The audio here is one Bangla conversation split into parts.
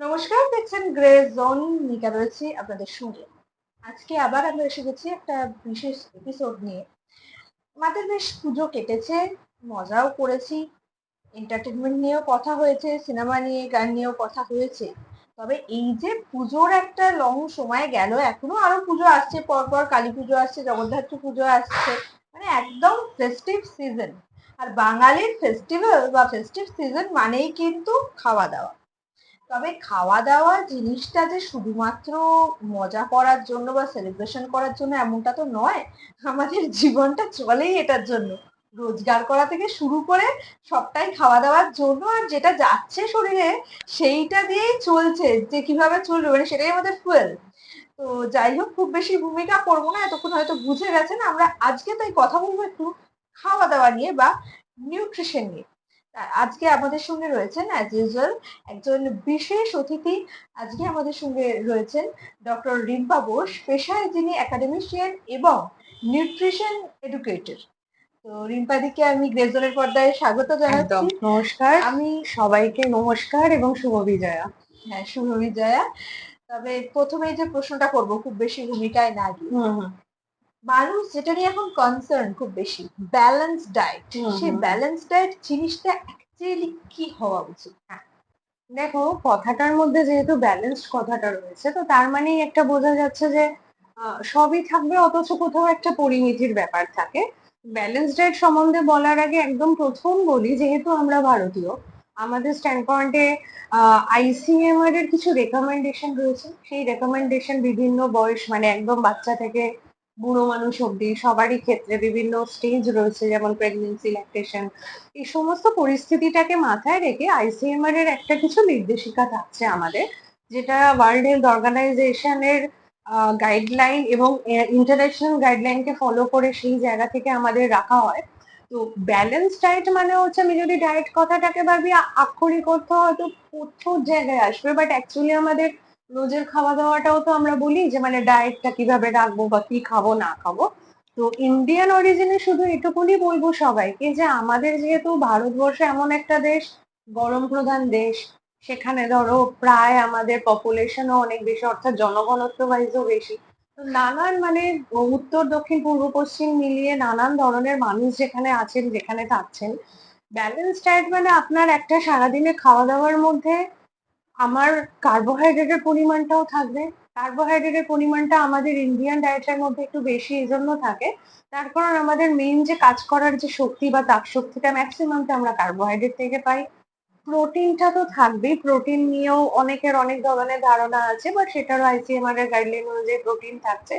নমস্কার, দেখছেন গ্রে জোন নিকা রয়েছি আপনাদের সঙ্গে। আজকে আবার আমরা এসে গেছি একটা বিশেষ এপিসোড নিয়ে। আমাদের বেশ পুজো কেটেছে, মজাও করেছি এন্টারটেনমেন্ট নিয়েও কথা হয়েছে সিনেমা নিয়ে, গান নিয়েও কথা হয়েছে। তবে এই যে পুজোর একটা লং সময় গেল, এখনও আরও পুজো আসছে, পরপর কালী পুজো আসছে জগদ্ধাত্রী পুজো আসছে মানে একদম ফেস্টিভ সিজন আর বাঙালির ফেস্টিভ্যাল বা ফেস্টিভ সিজন মানেই কিন্তু খাওয়া দাওয়া। তবে খাওয়া দাওয়া জিনিসটা যে শুধুমাত্র মজা করার জন্য বা সেলিব্রেশন করার জন্য এমনটা তো নয়, আমাদের জীবনটা চলেই এটার জন্য। রোজগার করা থেকে শুরু করে সবটাই খাওয়া দাওয়ার জন্য আর যেটা যাচ্ছে শরীরে সেইটা দিয়েই চলছে যে কীভাবে চলবে মানে সেটাই আমাদের ফুয়েল তো যাই হোক, খুব বেশি ভূমিকা করব না, এতক্ষণ হয়তো বুঝে গেছেন, আমরা আজকে তাই কথা বলব একটু খাওয়া দাওয়া নিয়ে বা নিউট্রিশন নিয়ে। আজকে আমাদের সঙ্গে রয়েছেন অ্যাজ ইউজুয়াল একজন বিশেষ অতিথি আজকে আমাদের সঙ্গে রয়েছেন ডক্টর রিম্পা বোস পেশায় যিনি একাডেমিশিয়ান এবং নিউট্রিশন এডুকেটর তো রিম্পা দিকে আমি গ্রেজনের পর্দায় স্বাগত জানাচ্ছি। নমস্কার। আমি সবাইকে নমস্কার এবং শুভ বিজয়া। হ্যাঁ শুভ বিজয়া। তবে প্রথমে যে প্রশ্নটা করব খুব বেশি ভূমিকায় না গিয়ে মানুষ যেটা নিয়ে এখন কনসার্ন খুব বেশি ব্যালেন্স ডায়েট সেই ব্যালেন্স ডায়েট জিনিসটা অ্যাকচুয়ালি কি হওয়া উচিত? হ্যাঁ। দেখো কথাটার মধ্যে যেহেতু ব্যালেন্সড কথাটা রয়েছে তো তার মানেই একটা বোঝা যাচ্ছে যে সবই থাকবে অথচ কোথাও একটা পরিমিতির ব্যাপার থাকে। ব্যালেন্স ডায়েট সম্বন্ধে বলার আগে একদম প্রথম বলি যেহেতু আমরা ভারতীয় আমাদের স্ট্যান্ড পয়েন্টে আইসিএমআর এর কিছু রেকমেন্ডেশন রয়েছে। সেই রেকমেন্ডেশন বিভিন্ন বয়স মানে একদম বাচ্চা থেকে বুড়ো মানুষ অব্দি সবারই ক্ষেত্রে বিভিন্ন স্টেজ রয়েছে, যেমন প্রেগনেন্সি ল্যাকটেশন এই সমস্ত পরিস্থিতিটাকে মাথায় রেখে আইসিএমআর এর একটা কিছু নির্দেশিকা থাকছে আমাদের, যেটা ওয়ার্ল্ড হেলথ অর্গানাইজেশনের গাইডলাইন এবং ইন্টারন্যাশনাল গাইডলাইনকে ফলো করে সেই জায়গা থেকে আমাদের রাখা হয়। তো ব্যালেন্স ডায়েট মানে হচ্ছে আমি যদি ডায়েট কথাটাকে ভাবি আক্ষরিক অর্থ হয়তো প্রচুর জায়গায় আসবে বাট অ্যাকচুয়ালি আমাদের রোজের খাওয়া দাওয়াটাও তো আমরা বলি যে মানে ডায়েটটা কীভাবে রাখব বা কি খাব, না খাব। তো ইন্ডিয়ান অরিজিনে শুধু এটুকুনি বলব সবাইকে যে, আমাদের যেহেতু ভারতবর্ষ এমন একটা দেশ, গরম প্রধান দেশ, সেখানে ধরো প্রায় আমাদের পপুলেশনও অনেক বেশি, অর্থাৎ জনঘনত্ব ওয়াইজও বেশি। তো নানান মানে উত্তর, দক্ষিণ, পূর্ব, পশ্চিম মিলিয়ে নানান ধরনের মানুষ যেখানে আছেন, যেখানে থাকছেন ব্যালেন্স ডায়েট মানে আপনার একটা সারাদিনে খাওয়া দাওয়ার মধ্যে আমার কার্বোহাইড্রেটের পরিমাণটাও থাকবে। কার্বোহাইড্রেটের পরিমাণটা আমাদের ইন্ডিয়ান ডায়েটের মধ্যে একটু বেশি এই জন্য থাকে। তার কারণ আমাদের মেইন যে কাজ করার যে শক্তি বা তাপ শক্তিটা ম্যাক্সিমামটা আমরা কার্বোহাইড্রেট থেকে পাই। প্রোটিনটা তো থাকবেই। প্রোটিন নিয়েও অনেকের অনেক ধরনের ধারণা আছে বা সেটারও আইসিএমআর এর গাইডলাইন অনুযায়ী প্রোটিন থাকছে।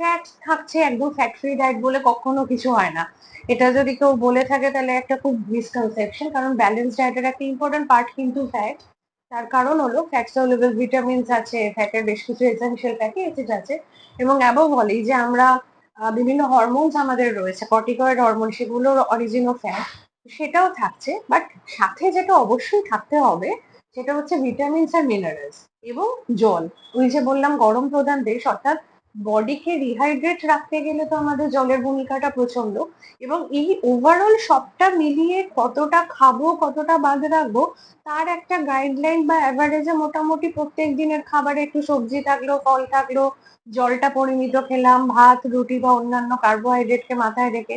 ফ্যাট থাকছে একদম ফ্যাট ফ্রি ডায়েট বলে কখনো কিছু হয় না। এটা যদি কেউ বলে থাকে তাহলে একটা খুব মিসকনসেপশন কারণ ব্যালেন্স ডায়েটের একটা ইম্পর্টেন্ট পার্ট কিন্তু ফ্যাট তার কারণ হলো ফ্যাট সলুবল ভিটামিনস আছে ফ্যাটের বেশ কিছু এসেনশিয়াল ফ্যাটি অ্যাসিড আছে এবং অ্যাবভ বলি যে আমরা বিভিন্ন হরমোনস আমাদের রয়েছে কর্টিকয়েড হরমোন সেগুলোর অরিজিন ফ্যাট সেটাও থাকছে বাট সাথে যেটা অবশ্যই থাকতে হবে, সেটা হচ্ছে ভিটামিনস আর মিনারেলস এবং জল। ওই যে বললাম গরম প্রধান দেশ, অর্থাৎ বডিকে রিহাইড্রেট রাখতে গেলে তো আমাদের জলের ভূমিকাটা প্রচণ্ড এবং এই ওভারঅল সবটা মিলিয়ে কতটা খাব, কতটা বাদ রাখব, তার একটা গাইডলাইন বা অ্যাভারেজে মোটামুটি প্রত্যেক দিনের খাবারে একটু সবজি থাকল, ফল থাকল, জলটা পরিমিত খেলাম, ভাত, রুটি বা অন্যান্য কার্বোহাইড্রেটকে মাথায় রেখে।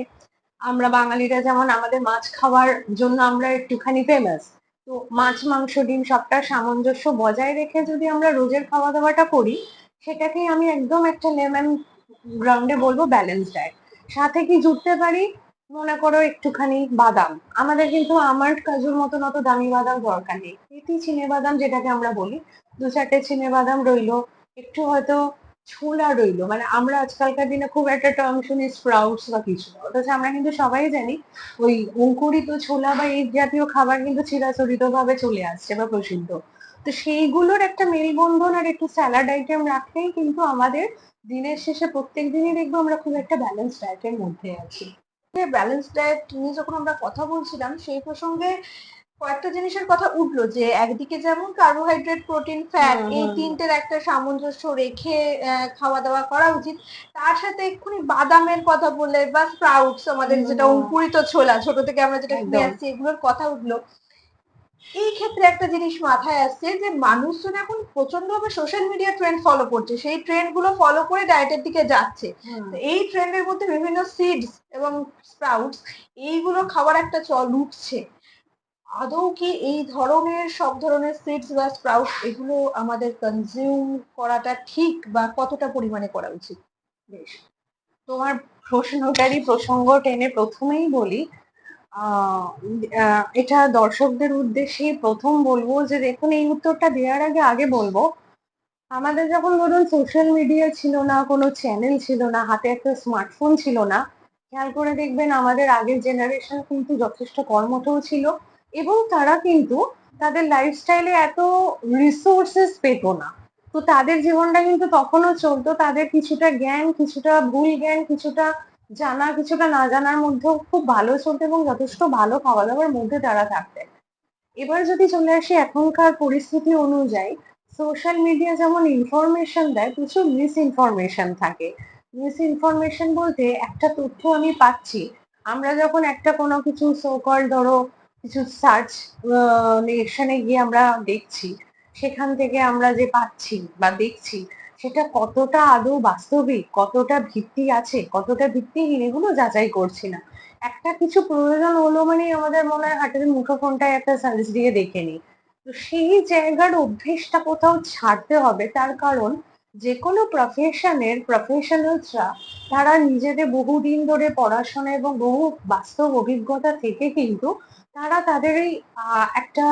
আমরা বাঙালিরা যেমন আমাদের মাছ খাওয়ার জন্য আমরা একটুখানি ফেমাস তো মাছ, মাংস, ডিম সবটা সামঞ্জস্য বজায় রেখে যদি আমরা রোজের খাওয়া দাওয়াটা করি সেটাকেই আমি একদম একটা লেমন গ্রাউন্ডে বলব ব্যালেন্স ডায়েট সাথে কি জুড়তে পারি? মনে করো একটুখানি বাদাম। আমাদের কিন্তু আমার কাজুর মতন অত দামি বাদাম দরকার নেই। এটি চিনে বাদাম যেটাকে আমরা বলি। দু চারটে চিনে বাদাম রইল। একটু হয়তো ছোলা রইল। মানে আমরা আজকালকার দিনে খুব একটা টার্ম শুনি স্প্রাউটস বা কিছু। অথচ আমরা কিন্তু সবাই জানি ওই অঙ্কুরিত ছোলা বা এই জাতীয় খাবার কিন্তু চিরাচরিত ভাবে চলে আসছে বা প্রসিদ্ধ। তো সেইগুলোর একটা মেলবন্ধন আর একটু স্যালাড আইটেম রাখলেই কিন্তু আমাদের দিনের শেষে প্রত্যেক দিনই দেখব আমরা খুব একটা ব্যালেন্স ডায়েটের মধ্যে আছি ব্যালেন্স ডায়েট নিয়ে যখন আমরা কথা বলছিলাম সেই প্রসঙ্গে কয়েকটা জিনিসের কথা উঠল যে একদিকে যেমন কার্বোহাইড্রেট প্রোটিন ফ্যাট এই তিনটের একটা সামঞ্জস্য রেখে খাওয়া দাওয়া করা উচিত তার সাথে এক্ষুনি বাদামের কথা বলে বা স্প্রাউটস আমাদের যেটা। অঙ্কুরিত ছোলা ছোট থেকে আমরা যেটা খেয়ে। আসছি এগুলোর কথা উঠল এই ক্ষেত্রে একটা জিনিস মাথায় আসছে যে মানুষজন এখন প্রচণ্ড ভাবে সোশ্যাল মিডিয়া ট্রেন্ড ফলো করছে। সেই ট্রেন্ডগুলো ফলো করে ডায়েটের দিকে যাচ্ছে। এই ট্রেন্ডের মধ্যে বিভিন্ন সিডস এবং স্প্রাউটস এইগুলো খাবার একটা চল উঠছে। আদৌ কি এই ধরনের সব ধরনের সিডস বা স্প্রাউট এগুলো আমাদের কনজিউম করাটা ঠিক বা কতটা পরিমাণে করা উচিত? বেশ। তোমার প্রশ্নটারই প্রসঙ্গ টেনে প্রথমেই বলি এটা দর্শকদের উদ্দেশ্যে প্রথম বলব যে দেখুন, এই উত্তরটা দেওয়ার আগে আগে বলব। আমাদের যখন ধরুন সোশ্যাল মিডিয়া ছিল না, কোনো চ্যানেল ছিল না, হাতে একটা স্মার্টফোন ছিল না, খেয়াল করে দেখবেন আমাদের আগের জেনারেশন কিন্তু যথেষ্ট কর্মঠও ছিল এবং তারা কিন্তু তাদের লাইফস্টাইলে এত রিসোর্সেস পেত না। তো তাদের জীবনটা কিন্তু তখনও চলতো, তাদের কিছুটা জ্ঞান, কিছুটা ভুল জ্ঞান, কিছুটা জানা কিছুটা না জানার মধ্যেও খুব ভালো চলতো এবং যথেষ্ট ভালো খাওয়া দাওয়ার মধ্যে তারা থাকতেন। এবার যদি চলে আসি এখনকার পরিস্থিতি অনুযায়ী সোশ্যাল মিডিয়া যেমন ইনফরমেশন দেয়, প্রচুর মিস ইনফরমেশন থাকে। মিস ইনফরমেশন বলতে একটা তথ্য আমি পাচ্ছি, আমরা যখন একটা কোনো কিছু সোকল ধরো কিছু সার্চ নেশনে গিয়ে আমরা দেখছি, সেখান থেকে আমরা যে পাচ্ছি বা দেখছি সেটা কতটা আদৌ বাস্তবিক, কতটা ভিত্তি আছে, কতটা ভিত্তিহীন এগুলো যাচাই করছি না। একটা কিছু প্রয়োজন হলো মানে আমাদের মনে হয় হাতের মুঠোফোনটায় একটা সার্চ দিয়ে দেখে নিই। তো সেই জায়গার অভ্যেসটা কোথাও ছাড়তে হবে, তার কারণ যে কোনো প্রফেশনের প্রফেশনালসরা তারা নিজেদের বহুদিন ধরে পড়াশোনা এবং বহু বাস্তব অভিজ্ঞতা থেকে কিন্তু তারা তাদের এই একটা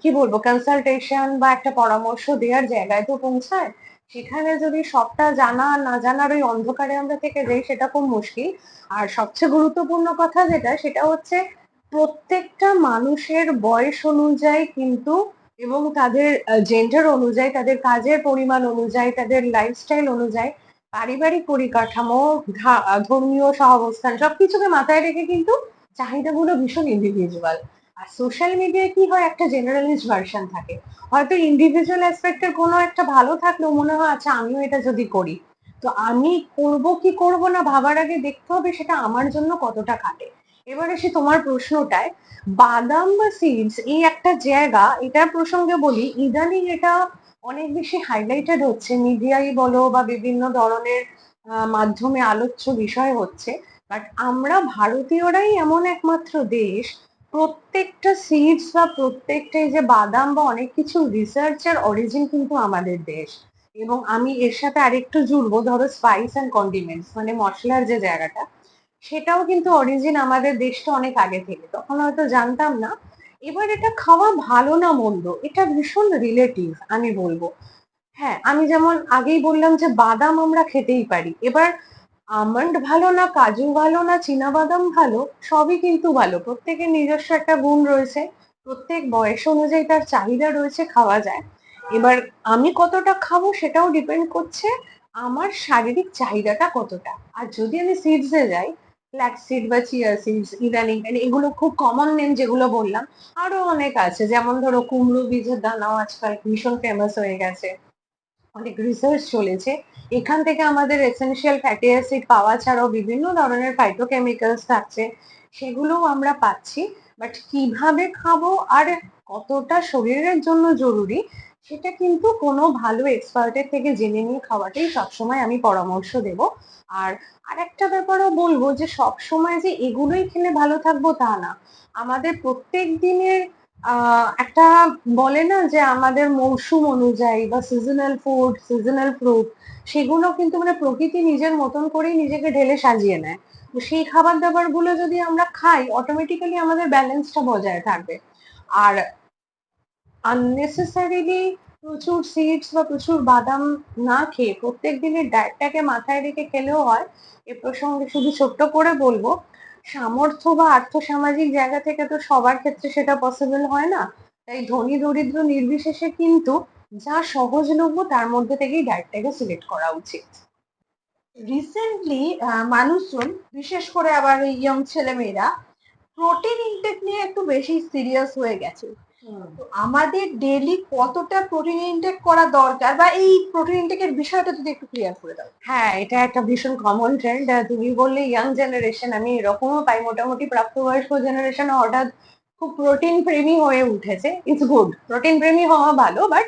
কি বলব কনসালটেশন বা একটা পরামর্শ দেওয়ার জায়গায় তো পৌঁছায়। সেখানে যদি সবটা জানা না জানার ওই অন্ধকারে আমরা থেকে যাই, সেটা খুব মুশকিল। আর সবচেয়ে গুরুত্বপূর্ণ কথা যেটা, সেটা হচ্ছে প্রত্যেকটা মানুষের বয়স অনুযায়ী কিন্তু এবং তাদের জেন্ডার অনুযায়ী, তাদের কাজের পরিমাণ অনুযায়ী, তাদের লাইফস্টাইল অনুযায়ী, পারিবারিক পরিকাঠামো ধর্মীয় সহাবস্থান, সবকিছুকে মাথায় রেখে কিন্তু চাহিদাগুলো ভীষণ ইন্ডিভিজুয়াল আর সোশ্যাল মিডিয়ায় কি হয়? একটা জেনারেলিস্ট ভার্সন থাকে। হয়তো ইন্ডিভিজুয়াল অ্যাসপেক্টের কোনো একটা ভালো থাকলেও মনে হয় আচ্ছা আমিও এটা যদি করি। তো আমি করব কি করব না ভাবার আগে দেখতে হবে সেটা আমার জন্য কতটা খাটে। এবার এসে তোমার প্রশ্নটায়, বাদাম বা সিডস এই একটা জায়গা, এটার প্রসঙ্গে বলি, ইদানিং এটা অনেক বেশি হাইলাইটেড হচ্ছে মিডিয়াই বলো বা বিভিন্ন ধরনের মাধ্যমে আলোচ্য বিষয় হচ্ছে। বাট আমরা ভারতীয়রাই এমন একমাত্র দেশ প্রত্যেকটা সিডস বা প্রত্যেকটা যে বাদাম বা অনেক কিছু রিসার্চের অরিজিন কিন্তু আমাদের দেশ। এবং আমি এর সাথে আরেকটু জুড়বো, ধরো স্পাইস অ্যান্ড কন্ডিমেন্টস মানে মশলার যে জায়গাটা, সেটাও কিন্তু অরিজিন আমাদের দেশটা অনেক আগে থেকে। তখন হয়তো জানতাম না। এবার এটা খাওয়া ভালো না মন্দ, এটা ভীষণ রিলেটিভ আমি বলব। হ্যাঁ আমি যেমন আগেই বললাম যে বাদাম আমরা খেতেই পারি। এবার আমন্ড ভালো না, কাজু ভালো না বাদাম ভালো, সবই কিন্তু ভালো। প্রত্যেকের নিজস্ব একটা গুণ রয়েছে। প্রত্যেক বয়স অনুযায়ী তার চাহিদা রয়েছে, খাওয়া যায়। এবার আমি কতটা খাব সেটাও ডিপেন্ড করছে আমার শারীরিক চাহিদাটা কতটা। আর যদি আমি সিডসে যাই ফ্ল্যাক্স সিড বা চিয়া সিডস ইদানিং মানে এগুলো খুব কমন নেম যেগুলো বললাম, আরও অনেক আছে। যেমন ধরো কুমড়ো বীজের দানাও আজকাল ভীষণ ফেমাস হয়ে গেছে। অনেক রিসার্চ চলেছে। এখান থেকে আমাদের এসেনশিয়াল ফ্যাটি অ্যাসিড পাওয়া ছাড়াও বিভিন্ন ধরনের ফাইটোকেমিক্যালস থাকছে, সেগুলোও আমরা পাচ্ছি। বাট কীভাবে খাব আর কতটা শরীরের জন্য জরুরি, সেটা কিন্তু কোনো ভালো এক্সপার্টের থেকে জেনে নিয়ে খাওয়াটাই সবসময় আমি পরামর্শ দেব। আর আরেকটা ব্যাপারও বলব যে সব সময় যে এগুলোই খেলে ভালো থাকব তা না। আমাদের প্রত্যেক দিনের একটা বলে না যে আমাদের মৌসুম অনুযায়ী বা সিজনাল ফুড সিজনাল ফ্রুট সেগুলো কিন্তু মানে প্রকৃতি নিজের মতন করেই নিজেকে ঢেলে সাজিয়ে নেয়। তো সেই খাবার দাবারগুলো যদি আমরা খাই অটোমেটিক্যালি আমাদের ব্যালেন্সটা বজায় থাকবে। আর আননেসেসারিলি প্রচুর সিডস বা প্রচুর বাদাম না খেয়ে প্রত্যেক দিনের ডায়েটটাকে মাথায় রেখে খেলেও হয়, এ প্রসঙ্গে শুধু ছোট্ট করে বলব সামর্থ্য বা আর্থসামাজিক জায়গা থেকে তো সবার ক্ষেত্রে সেটা পসিবল হয় না। তাই ধনী, দরিদ্র, নির্বিশেষে কিন্তু যা সহজলভ্য তার মধ্যে থেকেই ডায়েটটাকে সিলেক্ট করা উচিত। রিসেন্টলি মানুষজন, বিশেষ করে আবার ইয়ং ছেলেমেয়েরা প্রোটিন ইনটেক নিয়ে একটু বেশি সিরিয়াস হয়ে গেছে। আমাদের ডেলি কতটা প্রোটিন ইনটেক করা দরকার? বা এই প্রোটিন ইনটেকের বিষয়টা যদি একটু ক্লিয়ার করে দাও। হ্যাঁ এটা একটা ভীষণ কমন ট্রেন্ড তুমি বললে ইয়াং জেনারেশন আমি এরকমও পাই। মোটামুটি প্রাপ্তবয়স্ক জেনারেশন হঠাৎ খুব প্রোটিন প্রেমী হয়ে উঠেছে। ইটস গুড প্রোটিন প্রেমী হওয়া ভালো বাট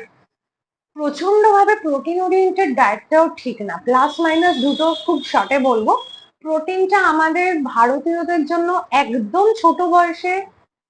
প্রচণ্ড ভাবে প্রোটিন ওরিয়েন্টেড ডায়েটটাও ঠিক না। প্লাস মাইনাস দুটো খুব শর্টে বলব। প্রোটিনটা আমাদের ভারতীয়দের জন্য একদম ছোট বয়সে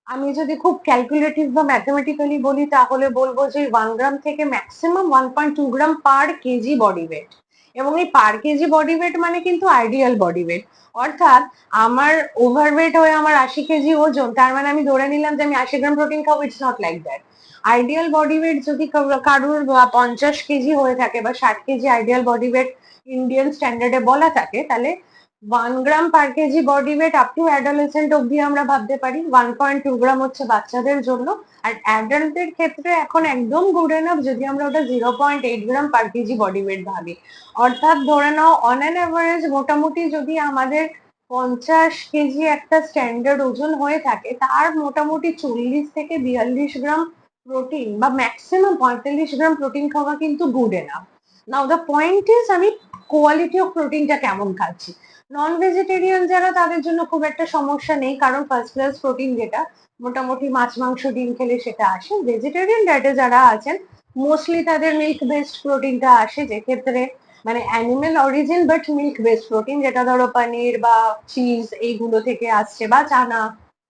আমি যদি খুব ক্যালকুলেটিভ বা ম্যাথমেটিক্যালি বলি, তাহলে বলব যে ওয়ান গ্রাম থেকে maximum one point two gram per kg body weight এবং এই পার কেজি বডি ওয়েট মানে কিন্তু আইডিয়াল বডি ওয়েট অর্থাৎ আমার ওভারওয়েট হয়ে আমার আশি কেজি ওজন, তার মানে আমি ধরে নিলাম যে আমি আশি গ্রাম প্রোটিন খাব it's not like that ideal body weight যদি কারো- কারোর পঞ্চাশ কেজি হয়ে থাকে বা ষাট kg ideal body weight Indian স্ট্যান্ডার্ডে বলা থাকে, তাহলে one gram per kg body weight up to adolescent অব্দি আমরা ভাবতে পারি। ওয়ান পয়েন্ট টু গ্রাম হচ্ছে বাচ্চাদের জন্য। আর অ্যাডাল্টদের ক্ষেত্রে এখন একদম গুড এনাফ যদি আমরা ওটা zero point eight gram per kg body weight ভাবি। অর্থাৎ ধরে নাও অন অ্যান অ্যাভারেজ মোটামুটি যদি আমাদের পঞ্চাশ কেজি একটা স্ট্যান্ডার্ড ওজন হয়ে থাকে, তার মোটামুটি চল্লিশ থেকে বিয়াল্লিশ গ্রাম প্রোটিন বা ম্যাক্সিমাম পঁয়তাল্লিশ গ্রাম প্রোটিন খাওয়া কিন্তু good enough now the point is আমি কোয়ালিটি অফ প্রোটিনটা কেমন খাচ্ছি? নন ভেজিটেরিয়ান যারা, তাদের জন্য খুব একটা সমস্যা নেই, কারণ ফার্স্ট ক্লাস প্রোটিন যেটা, মোটামুটি মাছ, মাংস, ডিম খেলে সেটা আসে। ভেজিটেরিয়ান ডায়েটে যারা আছেন মোস্টলি তাদের মিল্ক বেসড প্রোটিনটা আসে, যে ক্ষেত্রে মানে animal origin but milk based protein যেটা ধরো পনির বা চিজ এইগুলো থেকে আসছে, বা চানা,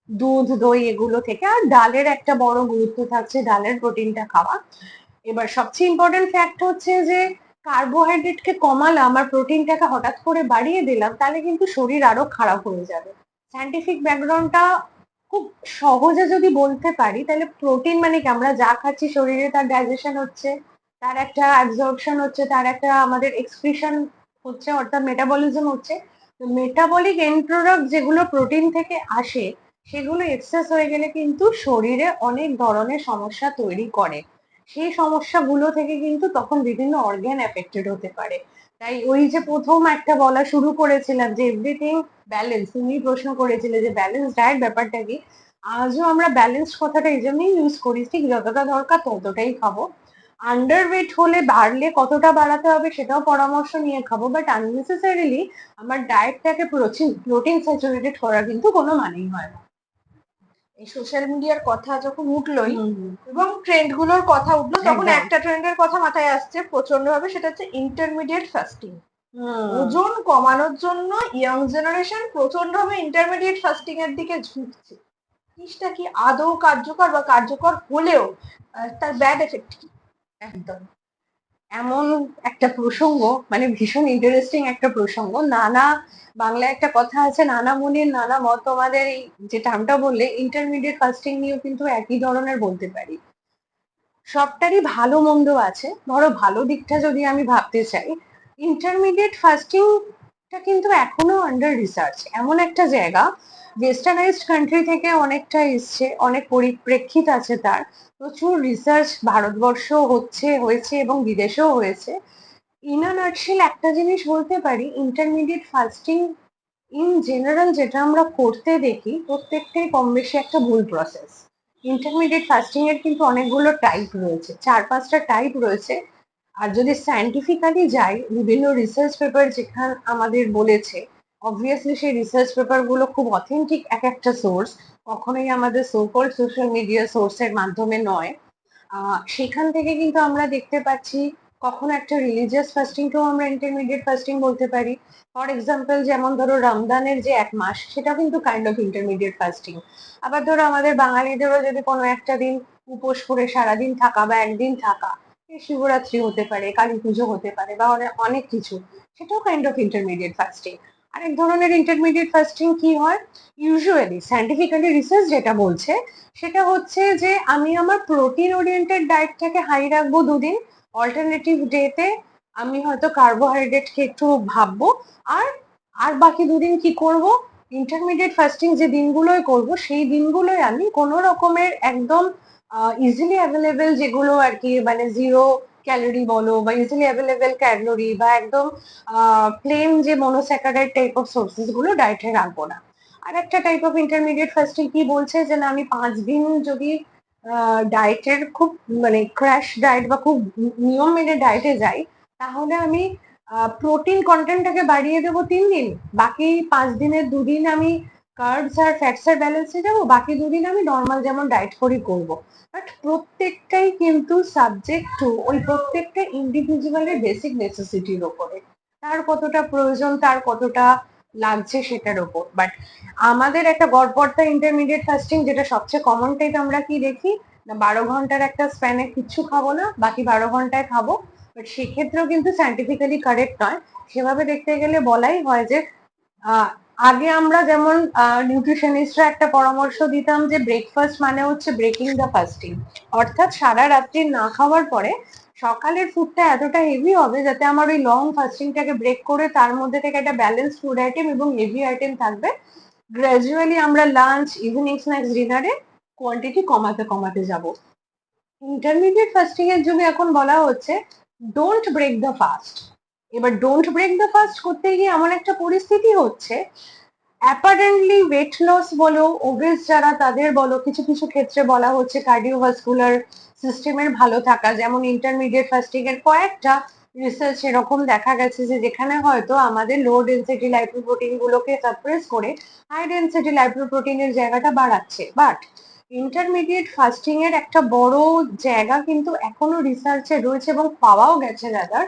দুধ, দই এগুলো থেকে। আর ডালের একটা বড় গুরুত্ব থাকছে, ডালের প্রোটিনটা খাওয়া। এবার সবচেয়ে ইম্পর্টেন্ট ফ্যাক্ট হচ্ছে যে কার্বোহাইড্রেটকে কমালাম আর প্রোটিনটাকে হঠাৎ করে বাড়িয়ে দিলাম, তাহলে কিন্তু শরীর আরও খারাপ হয়ে যাবে। সায়েন্টিফিক ব্যাকগ্রাউন্ডটা খুব সহজে যদি বলতে পারি, তাহলে প্রোটিন মানে কি? আমরা যা খাচ্ছি শরীরে তার ডাইজেশন হচ্ছে, তার একটা অ্যাবজর্পশন হচ্ছে, তার একটা আমাদের এক্সক্রিশন হচ্ছে, অর্থাৎ মেটাবলিজম হচ্ছে। তো মেটাবলিক এন্ড যেগুলো প্রোটিন থেকে আসে, সেগুলো এক্সেস হয়ে গেলে কিন্তু শরীরে অনেক ধরনের সমস্যা তৈরি করে। সেই সমস্যাগুলো থেকে কিন্তু তখন বিভিন্ন অর্গ্যান এফেক্টেড হতে পারে। তাই ওই যে প্রথম একটা বলা শুরু করেছিলাম যে এভরিথিং ব্যালেন্স তুমি প্রশ্ন করেছিলে যে ব্যালেন্স ডায়েট ব্যাপারটা কি? আজও আমরা ব্যালেন্স কথাটা এই জন্যই ইউজ করি, ঠিক যতটা দরকার ততটাই খাব। আন্ডার ওয়েট হলে বাড়লে কতটা বাড়াতে হবে সেটাও পরামর্শ নিয়ে খাব বাট আননেসেসারিলি আমার ডায়েটটাকে প্রোটিন প্রোটিন স্যাচুরেটেড করা কিন্তু কোনো মানেই হয় না। এই সোশ্যাল মিডিয়ার কথা যখন উঠলোই এবং ট্রেন্ডগুলোর কথা উঠল তখন। একটা ট্রেন্ডের কথা মাথায় আসছে প্রচণ্ড ভাবে সেটা হচ্ছে ইন্টারমিডিয়েট ফাস্টিং ওজন কমানোর জন্য ইয়ং জেনারেশন প্রচণ্ড ভাবে ইন্টারমিডিয়েট ফাস্টিং এর দিকে ঝুঁকছে। জিনিসটা কি আদৌ কার্যকর বা কার্যকর হলেও তার ব্যাড এফেক্ট কি? একদম। এমন একটা প্রসঙ্গ মানে ভীষণ ইন্টারেস্টিং একটা প্রসঙ্গ। নানা বাংলায় একটা কথা আছে, নানা মনের, নানা মত তোমাদের এই যে টার্মটা বললে ইন্টারমিডিয়েট ফাস্টিং নিয়েও কিন্তু একই ধরনের বলতে পারি। সবটারই ভালো মন্দ আছে। ধরো ভালো দিকটা যদি আমি ভাবতে চাই ইন্টারমিডিয়েট ফাস্টিংটা কিন্তু এখনও আন্ডার রিসার্চ এমন একটা জায়গা ওয়েস্টার্নাইজড কান্ট্রি থেকে অনেকটা এসছে, অনেক পরিপ্রেক্ষিত আছে তার। প্রচুর রিসার্চ ভারতবর্ষ হচ্ছে, হয়েছে এবং বিদেশেও হয়েছে। ইন নাটশেল একটা জিনিস বলতে পারি ইন্টারমিডিয়েট ফাস্টিং ইন জেনারেল যেটা আমরা করতে দেখি, প্রত্যেকটাই কম বেশি একটা ভুল প্রসেস ইন্টারমিডিয়েট ফাস্টিং এর কিন্তু অনেকগুলো টাইপ রয়েছে, চার পাঁচটা টাইপ রয়েছে। আর যদি সায়েন্টিফিক্যালি যাই, বিভিন্ন রিসার্চ পেপার যেখান আমাদের বলেছে অবভিয়াসলি সেই রিসার্চ পেপারগুলো খুব অথেন্টিক এক একটা সোর্স কখনোই আমাদের সোকল সোশ্যাল মিডিয়া সোর্সের মাধ্যমে নয়। সেখান থেকে কিন্তু আমরা দেখতে পাচ্ছি, কখনো একটা রিলিজিয়াস ফাস্টিংকেও আমরা ইন্টারমিডিয়েট ফাস্টিং বলতে পারি। ফর এক্সাম্পল যেমন ধরো রমদানের যে এক মাস সেটা কিন্তু কাইন্ড অফ ইন্টারমিডিয়েট ফাস্টিং আবার ধরো আমাদের বাঙালিদেরও যদি কোনো একটা দিন উপোস করে সারাদিন থাকা বা একদিন থাকা শিবরাত্রি হতে পারে, কালী পুজো হতে পারে বা অনেক কিছু। সেটাও কাইন্ড অফ ইন্টারমিডিয়েট ফাস্টিং আরেক ধরনের ইন্টারমিডিয়েট ফাস্টিং কি হয়? ইউজুয়ালি সায়েন্টিফিক্যালি রিসার্চ যেটা বলছে, সেটা হচ্ছে যে আমি আমার প্রোটিন ওরিয়েন্টেড ডায়েটটাকে হাই রাখব দুদিন অল্টারনেটিভ ডেতে আমি হয়তো কার্বোহাইড্রেটকে একটু ভাববো, আর আর বাকি দুদিন কি করব? ইন্টারমিডিয়েট ফাস্টিং যে দিনগুলোয় করব, সেই দিনগুলোয় আমি কোনো রকমের একদম ইজিলি অ্যাভেলেবেল যেগুলো আর কি মানে জিরো ক্যালোরি বলো বা ইজিলি অ্যাভেলেবেল ক্যালোরি বা একদম প্লেন যে মনোস্যাকারাইড টাইপ অফ সোর্সেসগুলো ডায়েটে রাখব না। আর একটা টাইপ অফ ইন্টারমিডিয়েট ফাস্টিং কি বলছে যে না, আমি পাঁচ দিন যদি ডায়েটের খুব মানে ক্র্যাশ ডায়েট বা খুব নিয়ম মেনে ডায়েটে যাই, তাহলে আমি প্রোটিন কন্টেন্টটাকে বাড়িয়ে দেবো তিন দিন। বাকি পাঁচ দিনের দুদিন আমি কার্বস আর ফ্যাটস এর ব্যালেন্সে যাব, বাকি দুদিন আমি নর্মাল যেমন ডায়েট করি করব। বাট প্রত্যেকটাই কিন্তু সাবজেক্ট টু ওই প্রত্যেকটা ইন্ডিভিজুয়ালের বেসিক নেসেসিটির ওপরে। তার কতটা প্রয়োজন, তার কতটা লাগছে সেটার ওপর। বাট আমাদের একটা গড়পড়তা ইন্টারমিডিয়েট ফাস্টিং যেটা সবচেয়ে কমন টাইপ আমরা কি দেখি? না, বারো ঘণ্টার একটা স্প্যানে কিচ্ছু খাব না, বাকি বারো ঘন্টায় খাব। বাট সেক্ষেত্রেও কিন্তু সাইন্টিফিক্যালি কারেক্ট নয়। সেভাবে দেখতে গেলে বলাই হয় যে আগে আমরা যেমন নিউট্রিশনিস্টরা একটা পরামর্শ দিতাম যে ব্রেকফাস্ট মানে হচ্ছে ব্রেকিং দ্য ফাস্টিং অর্থাৎ সারা রাত্রি না খাওয়ার পরে সকালের ফুডটা এতটা হেভি হবে যাতে আমার ওই লং ফাস্টিংটাকে ব্রেক করে তার মধ্যে থেকে একটা ব্যালেন্স ফুড আইটেম এবং হেভি আইটেম থাকবে। গ্রাজুয়ালি আমরা লাঞ্চ ইভিনিং স্ন্যাক্স ডিনারে কোয়ান্টিটি কমাতে কমাতে যাব। ইন্টারমিডিয়েট ফাস্টিং এর যুগে এখন বলা হচ্ছে ডোন্ট ব্রেক দ্য ফাস্ট এবার ডোন্ট ব্রেক দ্য ফাস্ট করতে গিয়ে এমন একটা পরিস্থিতি হচ্ছে অ্যাপারেন্টলি ওয়েট লস বলো ওবেস যারা তাদের বলো, কিছু কিছু ক্ষেত্রে বলা হচ্ছে কার্ডিওভাস্কুলার সিস্টেমের ভালো থাকা, যেমন ইন্টারমিডিয়েট ফাস্টিং এর কয়েকটা রিসার্চ এরকম দেখা গেছে যে যেখানে হয়তো আমাদের লো ডেন্সিটি লাইপোপ্রোটিন গুলোকে সাপ্রেস করে হাই ডেন্সিটি লাইপোপ্রোটিনের জায়গাটা বাড়াচ্ছে। বাট ইন্টারমিডিয়েট ফাস্টিং এর একটা বড় জায়গা কিন্তু এখনও রিসার্চে রয়েছে এবং পাওয়াও গেছে দাদার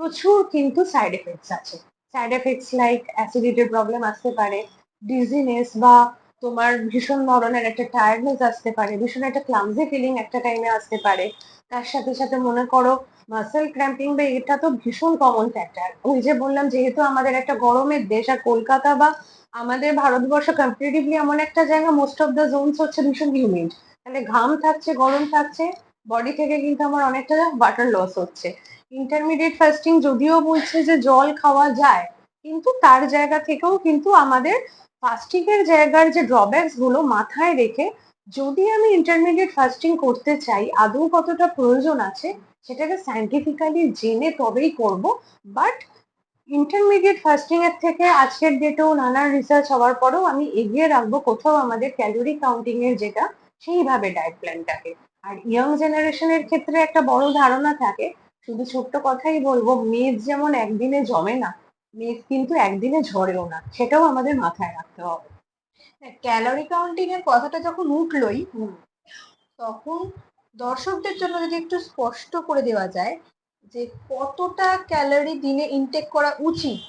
প্রচুর কিন্তু সাইড এফেক্টস আছে। সাইড এফেক্টস লাইক অ্যাসিডিটির প্রবলেম আসতে পারে ডিজিনেস বা তোমার ভীষণ ধরনের একটা টায়ার্ডনেস আসতে পারে, ভীষণ একটা ক্লামজি ফিলিং একটা টাইমে আসতে পারে। তার সাথে সাথে মনে করো মাসেল ক্র্যাম্পিং বা এটা তো ভীষণ কমন ফ্যাক্টর ওই যে বললাম, যেহেতু আমাদের একটা গরমের দেশ আর কলকাতা বা আমাদের ভারতবর্ষ কম্পারেটিভলি এমন একটা জায়গা মোস্ট অফ দ্য জোনস হচ্ছে ভীষণ হিউমিড তাহলে ঘাম থাকছে, গরম থাকছে বডি থেকে কিন্তু আমার অনেকটা ওয়াটার লস হচ্ছে। ইন্টারমিডিয়েট ফাস্টিং যদিও বলছে যে জল খাওয়া যায়, কিন্তু তার জায়গা থেকেও কিন্তু আমাদের ফাস্টিং এর জায়গার যে ড্রব্যাকসগুলো মাথায় রেখে যদি আমি ইন্টারমিডিয়েট ফাস্টিং করতে চাই, আদৌ কতটা প্রয়োজন আছে সেটাকে সাইন্টিফিক্যালি জেনে তবেই করব। বাট ইন্টারমিডিয়েট ফাস্টিং এর থেকে আজকের ডেটেও নানান রিসার্চ হওয়ার পরেও আমি এগিয়ে রাখব কোথাও আমাদের ক্যালোরি কাউন্টিং এর যেটা, সেইভাবে ডায়েট প্ল্যানটাকে আর ইয়ং জেনারেশনের ক্ষেত্রে একটা বড় ধারণা থাকে শুধু ছোট্ট কথাই বলব মেদ যেমন একদিনে জমে না মেদ কিন্তু একদিনে ঝরেও না, সেটাও আমাদের মাথায় রাখতে হবে। ক্যালোরি কাউন্টিং এর কথাটা যখন উঠলোই তখন দর্শকদের জন্য যদি একটু স্পষ্ট করে দেওয়া যায় যে কতটা ক্যালোরি দিনে ইনটেক করা উচিত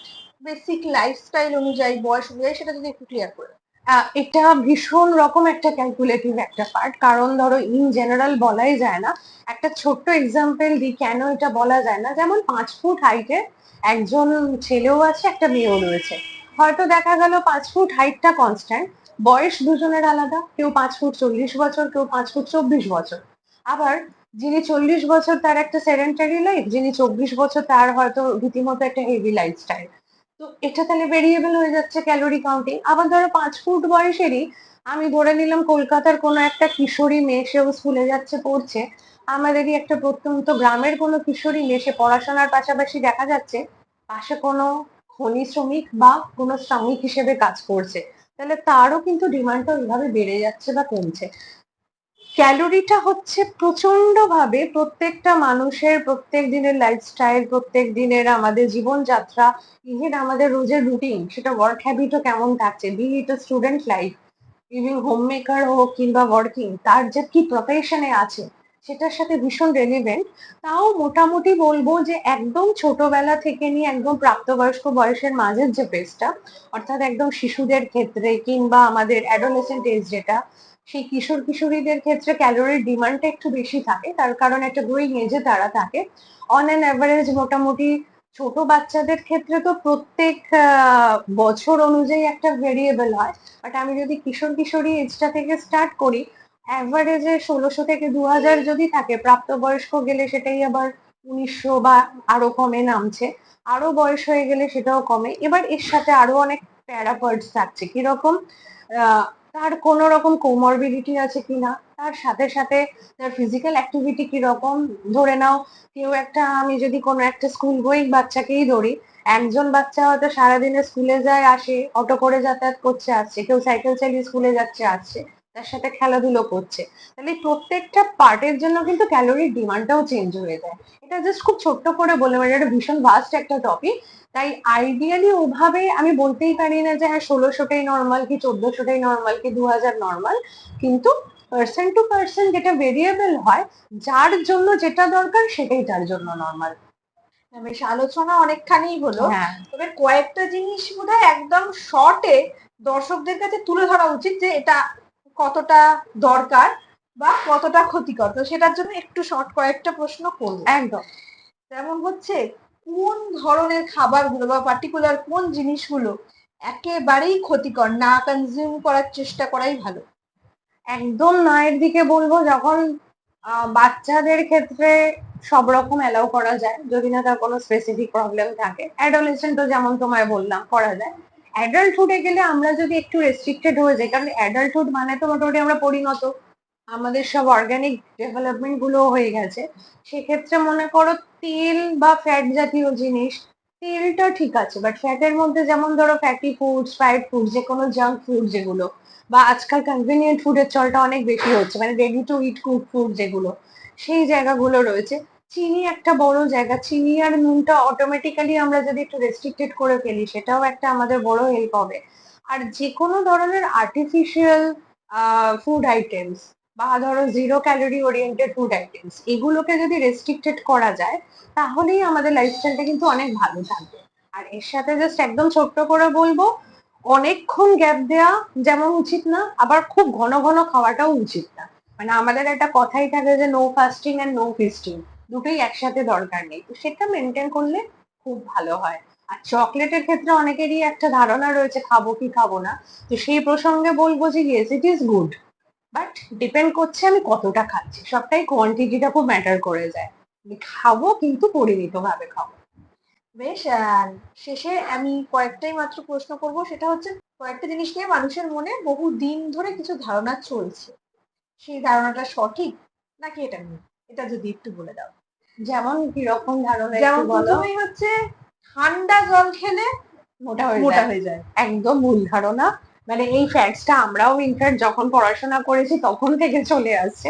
বেসিক লাইফস্টাইল অনুযায়ী, বয়স অনুযায়ী, সেটা যদি একটু ক্লিয়ার করে। এটা ভীষণ রকম একটা ক্যালকুলেটিভ একটা পার্ট কারণ ধরো ইন জেনারেল বলাই যায় না। একটা ছোট্ট এক্সাম্পল দিই, কেন এটা বলা যায় না? যেমন পাঁচ ফুট হাইটে একজন ছেলেও আছে, একটা মেয়েও রয়েছে। হয়তো দেখা গেল পাঁচ ফুট হাইটটা কনস্ট্যান্ট বয়স দুজনের আলাদা। কেউ পাঁচ ফুট চল্লিশ বছর, কেউ পাঁচ ফুট চব্বিশ বছর। আবার যিনি চল্লিশ বছর তার একটা সেডেন্টারি লাইফ যিনি চব্বিশ বছর তার হয়তো রীতিমতো একটা হেভি লাইফস্টাইল তো এটা তাহলে ভেরিয়েবল হয়ে যাচ্ছে ক্যালোরি কাউন্টিং আবার ধরো পাঁচ ফুট বয়সেরই আমি ধরে নিলাম কলকাতার কোনো একটা কিশোরী মেয়ে, সেও স্কুলে যাচ্ছে, পড়ছে। আমাদেরই একটা প্রত্যন্ত গ্রামের কোনো কিশোরী মেয়ে, সে পড়াশোনার পাশাপাশি দেখা যাচ্ছে পাশে কোনো খনি শ্রমিক বা কোনো শ্রমিক হিসেবে কাজ করছে। তাহলে তারও কিন্তু ডিমান্ডটা ওইভাবে বেড়ে যাচ্ছে বা কমছে। ক্যালোরিটা হচ্ছে প্রচণ্ড ভাবে প্রত্যেকটা মানুষের, প্রত্যেক দিনের লাইফস্টাইল প্রত্যেক দিনের আমাদের জীবনযাত্রা ইভেন আমাদের রোজের রুটিন সেটা ওয়ার্ক হ্যাবিটও কেমন থাকছে be it student life even home maker হোক কিংবা ওয়ার্কিং তার যে কি প্রফেশনে আছে, সেটার সাথে ভীষণ রেলিভেন্ট তাও মোটামুটি বলব যে একদম ছোটবেলা থেকে নিয়ে একদম প্রাপ্তবয়স্ক বয়সের মাঝের যে ফেজটা অর্থাৎ একদম শিশুদের ক্ষেত্রে কিংবা আমাদের অ্যাডোলেসেন্ট এজ যেটা সেই কিশোর কিশোরীদের ক্ষেত্রে ক্যালোরির ডিমান্ডটা একটু বেশি থাকে। তার কারণ একটা গ্রোয়িং এজে তারা থাকে। অন অ্যান অ্যাভারেজ মোটামুটি ছোট বাচ্চাদের ক্ষেত্রে তো প্রত্যেক বছর অনুযায়ী একটা ভেরিয়েবল হয়। বাট আমি যদি কিশোর কিশোরী এজটা থেকে স্টার্ট করি অ্যাভারেজে ষোলোশো থেকে দু হাজার যদি থাকে, প্রাপ্তবয়স্ক গেলে সেটাই আবার উনিশশো বা আরও কমে নামছে। আরও বয়স হয়ে গেলে সেটাও কমে। এবার এর সাথে আরও অনেক প্যারাপার্টস থাকছে। কীরকম? তার কোনো রকম কোমরবিডিটি আছে কিনা, তার সাথে সাথে তার ফিজিক্যাল অ্যাক্টিভিটি কীরকম ধরে নাও, কেউ একটা, আমি যদি কোনো একটা স্কুল গোয়িং বাচ্চাকেই ধরি, একজন বাচ্চা হয়তো সারাদিনে স্কুলে যায়, আসে অটো করে যাতায়াত করছে, আসছে, কেউ সাইকেল চালিয়ে স্কুলে যাচ্ছে, আসছে, তার সাথে খেলাধুলো করছে। তাহলে প্রত্যেকটা পার্টের জন্য কিন্তু ক্যালোরির ডিমান্ডটাও চেঞ্জ হয়ে যায়। এটা জাস্ট খুব ছোট্ট করে বলে মানে এটা ভীষণ ভাস্ট একটা টপিক তাই আইডিয়ালি ওভাবে আমি বলতেই পারি না যে হ্যাঁ ষোলোশোটাই নর্মাল কি চোদ্দশোটাই নর্মাল কি দু হাজার নর্মাল কিন্তু পার্সন টু পার্সন যেটা ভেরিয়েবল হয় যার জন্য যেটা দরকার সেটাই তার জন্য নর্মাল বেশ আলোচনা অনেকখানি হলো। হ্যাঁ। তবে কয়েকটা জিনিস বোধহয় একদম শর্টে দর্শকদের কাছে তুলে ধরা উচিত যে এটা কতটা দরকার বা কতটা ক্ষতিকর। তো সেটার জন্য একটু শর্ট কয়েকটা প্রশ্ন করব। একদম। যেমন হচ্ছে কোন ধরনের খাবারগুলো বা পার্টিকুলার কোন জিনিসগুলো একেবারেই ক্ষতিকর না কনজিউম করার চেষ্টা করাই ভালো। একদম নয়ের দিকে বলব, যখন বাচ্চাদের ক্ষেত্রে সব রকম অ্যালাউ করা যায়, যদি না তার কোনো স্পেসিফিক প্রবলেম থাকে। অ্যাডোলেসেন্ট তো যেমন তোমায় বললাম, করা যায়। অ্যাডাল্টহুডে গেলে আমরা যদি একটু রেস্ট্রিক্টেড হয়ে যাই, কারণ অ্যাডাল্টহুড মানে তো মোটামুটি আমরা পরিণত। আমাদের সব অর্গানিক ডেভেলপমেন্টগুলো হয়ে গেছে। সেক্ষেত্রে মনে করো তেল বা ফ্যাট জাতীয় জিনিস, তেলটা ঠিক আছে বাট ফ্যাটের মধ্যে যেমন ধরো ফ্যাটি ফুড ফ্রাইড ফুড যে কোনো জাঙ্ক ফুড যেগুলো, বা আজকাল কনভেনিয়েন্ট ফুডের চলটা অনেক বেশি হচ্ছে মানে ready to eat cook food যেগুলো, সেই জায়গাগুলো রয়েছে। চিনি একটা বড় জায়গা, চিনি আর নুনটা অটোমেটিক্যালি আমরা যদি একটু রেস্ট্রিক্টেড করে ফেলি, সেটাও একটা আমাদের বড় হেল্প হবে। আর যে কোনো ধরনের আর্টিফিশিয়াল ফুড আইটেমস বা ধরো zero calorie oriented food items এগুলোকে যদি রেস্ট্রিক্টেড করা যায়, তাহলেই আমাদের লাইফস্টাইলটা কিন্তু অনেক ভালো থাকবে। আর এর সাথে জাস্ট একদম ছোট্ট করে বলব, অনেকক্ষণ গ্যাপ দেওয়া যেমন উচিত না, আবার খুব ঘন ঘন খাওয়াটাও উচিত না। মানে আমাদের একটা কথাই থাকে যে no fasting and no feasting দুটোই একসাথে দরকার নেই। তো সেটা মেনটেন করলে খুব ভালো হয়। আর চকলেটের ক্ষেত্রে অনেকেরই একটা ধারণা রয়েছে, খাব কি খাব না? তো সেই প্রসঙ্গে বলব যে yes it is good but depend করছে আমি কতটা খাচ্ছি। সবটাই কোয়ান্টিটিটা খুব ম্যাটার করে যায়। আমি খাব কিন্তু পরিমিত ভাবে খাব। বেশ আহ, শেষে আমি কয়েকটাই মাত্র প্রশ্ন করব। সেটা হচ্ছে কয়েকটা জিনিস নিয়ে মানুষের মনে বহু দিন ধরে কিছু ধারণা চলছে। সেই ধারণাটা সঠিক? নাকি এটা এটা যদি একটু বলে দাও। যেমন কীরকম ধারণা যেমন প্রথমেই হচ্ছে ঠান্ডা জল খেলে মোটা হয়ে মোটা হয়ে যায়। একদম ভুল ধারণা। মানে এই ফ্যাক্টসটা আমরাও ইনফ্যাক্ট যখন পড়াশোনা করেছি তখন থেকে চলে আসছে।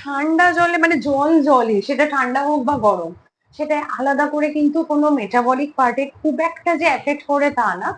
ঠান্ডা জলে মানে জল জলই, সেটা ঠান্ডা হোক বা গরম, সেটা আলাদা করে কিন্তু কোনো মেটাবলিক পার্টে খুব একটা যে এফেক্ট করে তা না।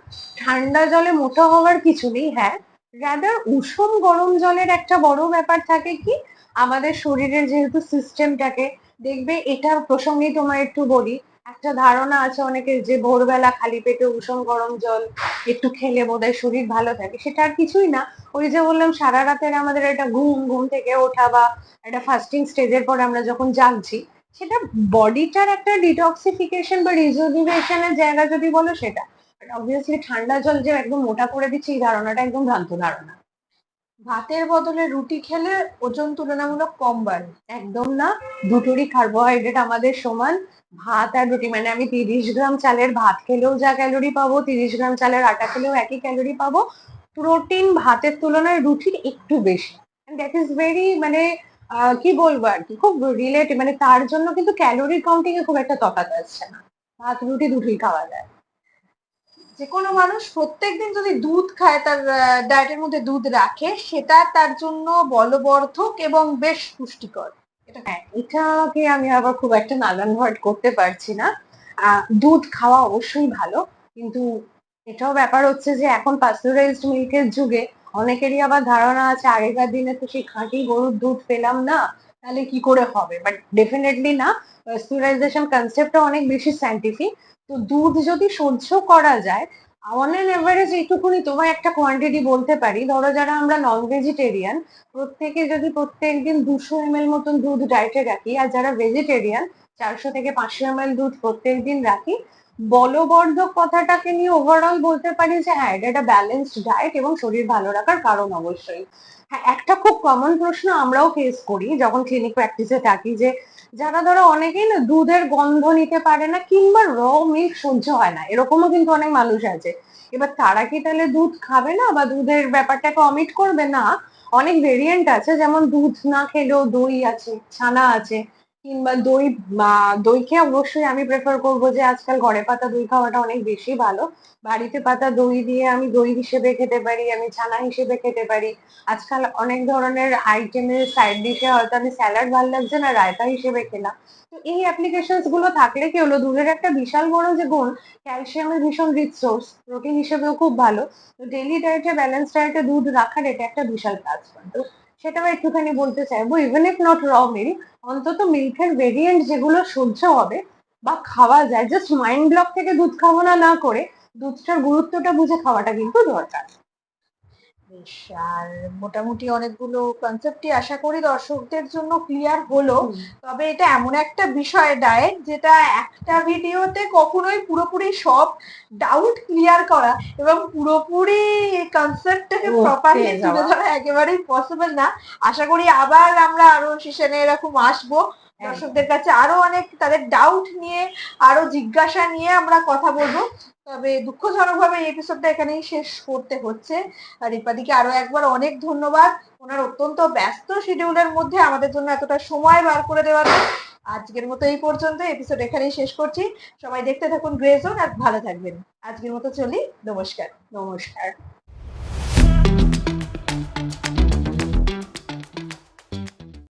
ঠান্ডা জলে মোটা হওয়ার কিছু নেই হ্যাঁ। রাদার উষম গরম জলের একটা বড় ব্যাপার থাকে কি, আমাদের শরীরের যেহেতু সিস্টেমটাকে দেখবে এটার প্রসঙ্গেই তোমার একটু বলি একটা ধারণা আছে অনেকের যে ভোরবেলা খালি পেটে উষম গরম জল, একটু খেলে বোধহয় শরীর ভালো থাকে। সেটা আর কিছুই না। ওই যে বললাম, সারা রাতের আমাদের একটা ঘুম ঘুম থেকে ওঠা বা একটা ফাস্টিং স্টেজের পর আমরা যখন জাগছি, সেটা বডিটার একটা ডিটক্সিফিকেশন বা রিজুভিনেশনের জায়গা যদি বলো সেটা। অবভিয়াসলি ঠান্ডা জল যে একদম মোটা করে দিচ্ছে, এই ধারণাটা একদম ভ্রান্ত ধারণা। ভাতের বদলে রুটি খেলে ওজন তুলনামূলক কম বাড়ে। একদম না। দুটোরই কার্বোহাইড্রেট আমাদের সমান। ভাত আর রুটি মানে আমি তিরিশ গ্রাম চালের ভাত খেলেও যা ক্যালোরি পাবো, তিরিশ গ্রাম চালের আটা খেলেও একই ক্যালোরি পাবো। প্রোটিন ভাতের তুলনায় রুটির একটু বেশি। দ্যাট ইজ ভেরি মানে কি বলব আর কি, খুব রিলেটিভ মানে তার জন্য কিন্তু ক্যালোরি কাউন্টিং এ খুব একটা তফাৎ আসছে না। ভাত, রুটি, দুটোই খাওয়া যায়। যে কোনো মানুষ প্রত্যেকদিন যদি দুধ খায়, তার ডায়েটের মধ্যে দুধ রাখে, সেটা তার জন্য বলবর্ধক এবং বেশ পুষ্টিকর। এটাকে আমি আবার খুব একটা করতে পারছি না। দুধ খাওয়া অবশ্যই ভালো, কিন্তু এটাও ব্যাপার হচ্ছে যে এখন মিল্কের যুগে অনেকেরই আবার ধারণা আছে, আগেকার দিনে তো সেই খাঁটি গরুর দুধ পেলাম না, তাহলে কি করে হবে? বাট ডেফিনেটলি না পাস্তুরাইজেশন কনসেপ্টটা অনেক বেশি সাইন্টিফিক তো দুধ যদি সহ্য করা যায় অন অ্যান এভারেজ এইটুকুনি তোমায় একটা কোয়ান্টিটি বলতে পারি। ধরো যারা আমরা নন ভেজিটেরিয়ান প্রত্যেকে যদি প্রত্যেকদিন দুশো এম এল মতন দুধ ডায়েটে রাখি, আর যারা ভেজিটেরিয়ান চারশো থেকে পাঁচশো এম এল দুধ প্রত্যেকদিন রাখি, বলবর্ধক কথাটাকে নিয়ে ওভারঅল বলতে পারি যে হ্যাঁ এটা একটা ব্যালেন্সড ডায়েট এবং শরীর ভালো রাখার কারণ অবশ্যই। হ্যাঁ একটা খুব কমন প্রশ্ন আমরাও ফেস করি যখন ক্লিনিক প্র্যাকটিসে থাকি যে যারা ধরো অনেকেই না দুধের গন্ধ নিতে পারে না কিংবা র মিল্ক সহ্য হয় না, এরকমও কিন্তু অনেক মানুষ আছে। এবার তারা কি তাহলে দুধ খাবে না বা দুধের ব্যাপারটাকে অমিট করবে? না, অনেক ভেরিয়েন্ট আছে, যেমন দুধ না খেলেও দই আছে, ছানা আছে। কিংবা দই দইকে অবশ্যই আমি প্রেফার করব যে আজকাল ঘরে পাতা দই খাওয়াটা অনেক বেশি ভালো। বাড়িতে পাতা দই দিয়ে আমি দই হিসেবে খেতে পারি, আমি ছানা হিসেবে খেতে পারি। আজকাল অনেক ধরনের আইটেমের সাইড ডিশে হয়তো আমি স্যালাড ভালো লাগছে না, রায়তা হিসেবে খেলাম। তো এই অ্যাপ্লিকেশনসগুলো থাকলে কি হলো দুধের একটা বিশাল বড় যে গুণ ক্যালসিয়ামের ভীষণ রিচ সোর্স প্রোটিন হিসেবেও খুব ভালো। তো ডেইলি ডায়েটে ব্যালেন্স ডায়েটে দুধ রাখার এটা একটা বিশাল কাজ। পয়েন্ট তো সেটাও একটুখানি বলতে চাইব even if not raw milk অন্তত মিল্কের ভেরিয়েন্ট যেগুলো সহ্য হবে বা খাওয়া যায় জাস্ট মাইন্ড ব্লক থেকে দুধ খাব না না করে দুধটার গুরুত্বটা বুঝে খাওয়াটা কিন্তু দরকার। বেশ আর মোটামুটি অনেকগুলো কনসেপ্টই আশা করি দর্শকদের জন্য ক্লিয়ার হলো। তবে এটা এমন একটা বিষয় ডায়েট যেটা একটা ভিডিওতে কখনোই পুরোপুরি সব ডাউট ক্লিয়ার করা এবং পুরোপুরি কনসেপ্টটাকে প্রপারলি তুলে ধরা একেবারেই পসিবল না। আশা করি আবার আমরা আরও সেশনে এরকম আসব। দর্শকদের কাছে আরও অনেক তাদের ডাউট নিয়ে আরও জিজ্ঞাসা নিয়ে আমরা কথা বলব। তবে দুঃখজনকভাবে এই এপিসোডটা এখানেই শেষ করতে হচ্ছে। আর রিপাদিকে আরও একবার অনেক ধন্যবাদ। ওনার অত্যন্ত ব্যস্ত শিডিউলের মধ্যে আমাদের জন্য এতটা সময় বার করে দেওয়ার। আজকের মতো এই পর্যন্ত এপিসোড এখানেই শেষ করছি। সবাই দেখতে থাকুন গ্রে জোন আর ভালো থাকবেন। আজকের মতো চলি। নমস্কার। নমস্কার।